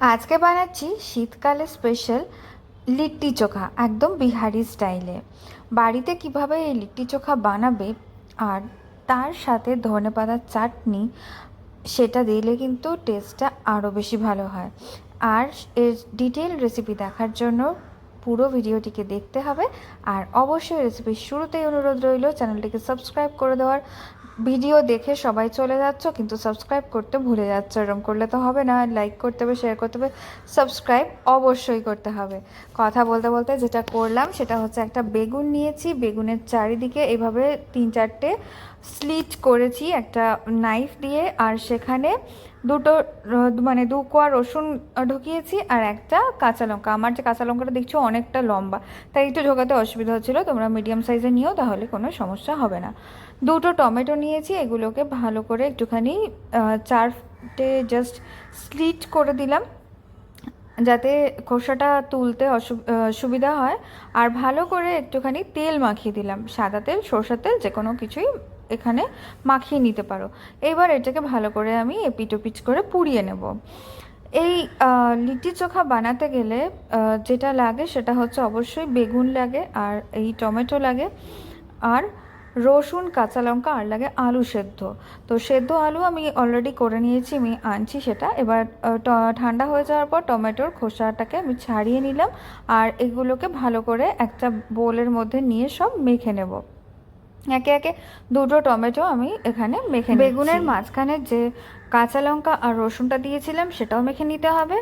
আজকে বানাচ্ছি শীতকালে স্পেশাল লিট্টি চোখা, একদম বিহারি স্টাইলে বাড়িতে কীভাবে এই লিট্টি চোখা বানাবে আর তার সাথে ধনেপাতার চাটনি, সেটা দিলে কিন্তু টেস্টটা আরও বেশি ভালো হয়। আর এর ডিটেল রেসিপি দেখার জন্য পুরো ভিডিওটিকে দেখতে হবে। আর অবশ্যই রেসিপির শুরুতেই অনুরোধ রইল চ্যানেলটিকে সাবস্ক্রাইব করে দেওয়ার। ভিডিও দেখে সবাই চলে যাচ্ছ, কিন্তু সাবস্ক্রাইব করতে ভুলে যাচ্ছ। এরকম করলে তো হবে না লাইক করতে হবে শেয়ার করতে হবে সাবস্ক্রাইব অবশ্যই করতে হবে। কথা বলতে বলতে যেটা করলাম, সেটা হচ্ছে একটা বেগুন নিয়েছি, বেগুনের চারিদিকে এভাবে তিন চারটে স্লিট করেছি, একটা নাইফ দিয়ে, আর সেখানে দুটো মানে দু কোয়া রসুন ঢুকিয়েছি আর একটা কাঁচা লঙ্কা। আমার যে কাঁচা লঙ্কাটা দেখছ অনেকটা লম্বা, তাই একটু ঢোকাতে অসুবিধা হচ্ছিল। তোমরা মিডিয়াম সাইজে নিও, তাহলে কোনো সমস্যা হবে না। দুটো টমেটো নিয়েছি, এগুলোকে ভালো করে একটুখানি চারটে জাস্ট স্লিট করে দিলাম, যাতে খোসাটা তুলতে সুবিধা হয়। আর ভালো করে একটুখানি তেল মাখিয়ে দিলাম, সাদা তেল, সরষের তেল যে কোনো কিছুই এখানে মাখিয়ে নিতে পারো। এবার এটাকে ভালো করে আমি এপিটোপিচ করে পুড়িয়ে নেব। এই লিট্টি চোখা বানাতে গেলে যেটা লাগে সেটা হচ্ছে অবশ্যই বেগুন লাগে আর এই টমেটো লাগে আর রসুন, কাঁচা লঙ্কা আর লাগে আলু সেদ্ধ। তো সেদ্ধ আলু আমি অলরেডি করে নিয়েছি, আমি আনছি সেটা। এবার ঠান্ডা হয়ে যাওয়ার পর টমেটোর খোসাটাকে আমি ছাড়িয়ে নিলাম আর এগুলোকে ভালো করে একটা বোলের মধ্যে নিয়ে সব মেখে নেব। একে একে দুটো টমেটো আমি এখানে মেখে বেগুনের মাঝখানে যে কাঁচা লঙ্কা আর রসুনটা দিয়েছিলাম, সেটাও মেখে নিতে হবে।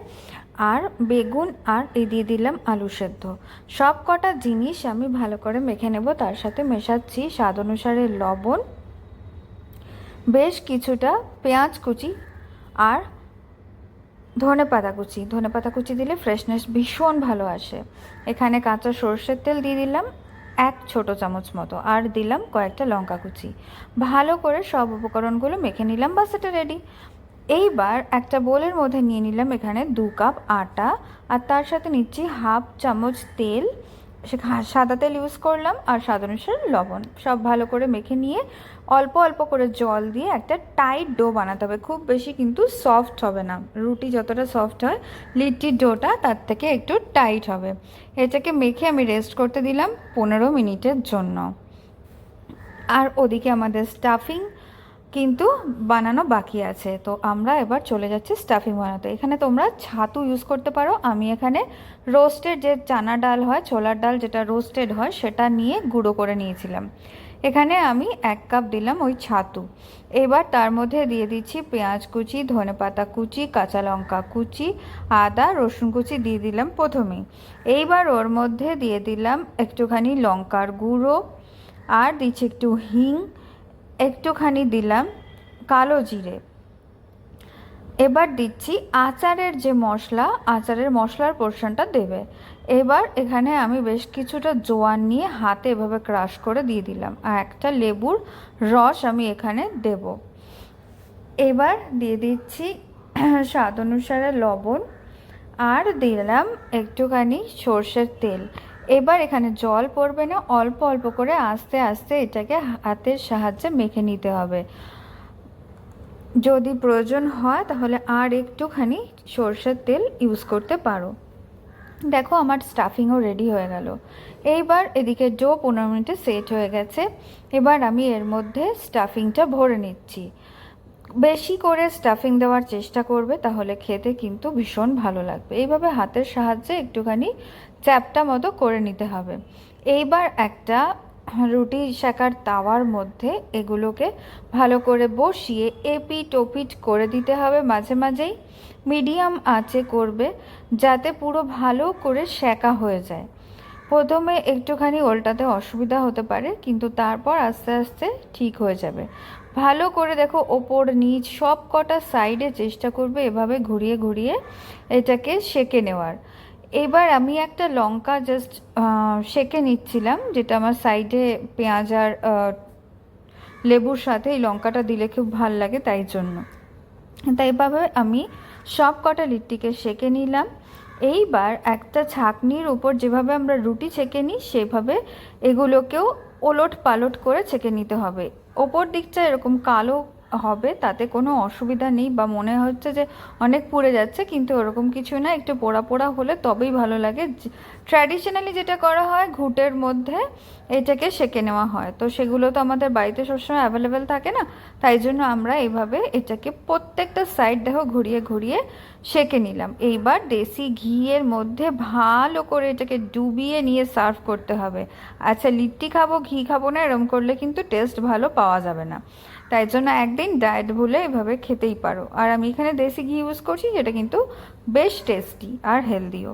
আর বেগুন আর এই দিয়ে দিলাম আলু সেদ্ধ। সব কটা জিনিস আমি ভালো করে মেখে নেব, তার সাথে মেশাচ্ছি স্বাদ অনুসারে লবণ, বেশ কিছুটা পেঁয়াজ কুচি আর ধনে পাতা কুচি। ধনে পাতা কুচি দিলে ফ্রেশনেস ভীষণ ভালো আসে। এখানে কাঁচা সর্ষের তেল দিয়ে দিলাম। এক ছোট চামচ মতো। আর দিলাম কয়েকটা লঙ্কা কুচি। ভালো করে সব উপকরণগুলো মেখে নিলাম, বাস এটা রেডি এইবার একটা বোলের মধ্যে নিয়ে নিলাম এখানে দু কাপ আটা, আর তার সাথে নিচ্ছি হাফ চামচ তেল। সাদা তেল ইউজ করলাম আর স্বাদ অনুসারে লবণ। সব ভালো করে মেখে নিয়ে অল্প অল্প করে জল দিয়ে একটা টাইট ডো বানাতে হবে। খুব বেশি কিন্তু সফট হবে না। রুটি যতটা সফট হয় লিট্টির ডোটা তার থেকে একটু টাইট হবে। এটাকে মেখে আমি রেস্ট করতে দিলাম পনেরো মিনিটের জন্য। আর ওদিকে আমাদের স্টাফিং কিন্তু বানানো বাকি আছে। তো আমরা এবার চলে যাচ্ছি স্টাফিং বানাতে। এখানে তোমরা ছাতু ইউজ করতে পারো। আমি এখানে রোস্টেড যে চানা ডাল হয়, ছোলার ডাল যেটা রোস্টেড হয়, সেটা নিয়ে গুঁড়ো করে নিয়েছিলাম। এখানে আমি এক কাপ দিলাম ওই ছাতু। এবার তার মধ্যে দিয়ে দিচ্ছি পেঁয়াজ কুচি, ধনেপাতা কুচি, কাঁচা লঙ্কা কুচি, আদা, রসুন কুচি দিয়ে দিলাম প্রথমেই এইবার ওর মধ্যে দিয়ে দিলাম একটুখানি লঙ্কার গুঁড়ো। আর দিচ্ছি একটু হিং। একটুখানি দিলাম কালো জিরে। এবার দিচ্ছি আচারের যে মশলা, আচারের মশলার পোর্শনটা দেবে। এবার এখানে আমি বেশ কিছুটা জোয়ান নিয়ে হাতে এভাবে ক্রাশ করে দিয়ে দিলাম আর একটা লেবুর রস আমি এখানে দেব। এবার দিয়ে দিচ্ছি স্বাদ অনুসারে লবণ আর দিলাম একটুখানি সর্ষের তেল। এবার এখানে জল পড়বে না, অল্প অল্প করে আস্তে আস্তে এটাকে হাতের সাহায্যে মেখে নিতে হবে। যদি প্রয়োজন হয় তাহলে আর একটুখানি সর্ষের তেল ইউজ করতে পারো। দেখো আমার স্টাফিংও রেডি হয়ে গেল। এইবার এদিকে ডো পনেরো মিনিটে সেট হয়ে গেছে। এবার আমি এর মধ্যে স্টাফিংটা ভরে নিচ্ছি। বেশি করে স্টাফিং দেওয়ার চেষ্টা করবে, তাহলে খেতে কিন্তু ভীষণ ভালো লাগবে। এইভাবে হাতের সাহায্যে একটুখানি চ্যাপটা মতো করে নিতে হবে। এইবার একটা রুটি শেখার তাওয়ার মধ্যে এগুলোকে ভালো করে বসিয়ে এপিট ওপিট করে দিতে হবে মাঝে মাঝেই। মিডিয়াম আঁচে করবে, যাতে পুরো ভালো করে সেকা হয়ে যায়। প্রথমে একটুখানি ওল্টাতে অসুবিধা হতে পারে, কিন্তু তারপর আস্তে আস্তে ঠিক হয়ে যাবে। ভালো করে দেখো ওপর, নিচ, সব কটা সাইডে চেষ্টা করবে এভাবে ঘুরিয়ে ঘুরিয়ে এটাকে সেকে নেওয়ার। এবার আমি একটা লঙ্কা জাস্ট সেকে নিচ্ছিলাম, যেটা আমার সাইডে পেঁয়াজ আর লেবুর সাথে এই লঙ্কাটা দিলে খুব ভালো লাগে তাই জন্য। তাই এইভাবে আমি সব কটা লিট্টিকে সেকে নিলাম। এইবার একটা ছাঁকনির উপর যেভাবে আমরা রুটি ছেঁকে নিই, সেভাবে এগুলোকেও ওলট পালট করে ছেঁকে নিতে হবে। ওপর দিকটা এরকম কালো হবে, তাতে কোনো অসুবিধা নেই বা মনে হচ্ছে যে অনেক পুড়ে যাচ্ছে, কিন্তু ওরকম কিছু না, একটু পোড়া পোড়া হলে তবেই ভালো লাগে। ট্র্যাডিশনালি যেটা করা হয়, ঘুটের মধ্যে এটাকে সেকে নেওয়া হয়। তো সেগুলো তো আমাদের বাড়িতে সবসময় অ্যাভেলেবেল থাকে না, তাই জন্য আমরা এইভাবে এটাকে প্রত্যেকটা সাইড দেখো ঘুরিয়ে ঘুরিয়ে সেকে নিলাম। এইবার দেশি ঘিয়ের মধ্যে ভালো করে এটাকে ডুবিয়ে নিয়ে সার্ভ করতে হবে। আচ্ছা লিট্টি খাব, ঘি খাব না, এরম করলে কিন্তু টেস্ট ভালো পাওয়া যাবে না। তাই জন্য একদিন ডায়েট ভুলে এভাবে খেতেই পারো। আর আমি এখানে দেশি ঘি ইউজ করছি, যেটা কিন্তু বেশ টেস্টি আর হেলদিও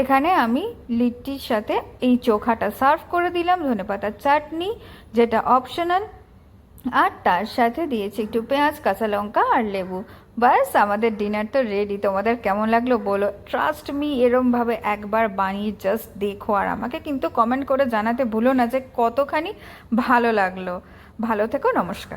এখানে আমি লিট্টির সাথে এই চোখাটা সার্ভ করে দিলাম ধনেপাতার চাটনি, যেটা অপশনাল আর তার সাথে দিয়েছি একটু পেঁয়াজ, কাঁচা লঙ্কা আর লেবু। ব্যাস, আমাদের ডিনার তো রেডি তোমাদের কেমন লাগল বলো? ট্রাস্ট মি এরমভাবে একবার বানিয়ে জাস্ট দেখো। আর আমাকে কিন্তু কমেন্ট করে জানাতে ভুলো না যে কতখানি ভালো লাগল। ভালো থেকো, নমস্কার।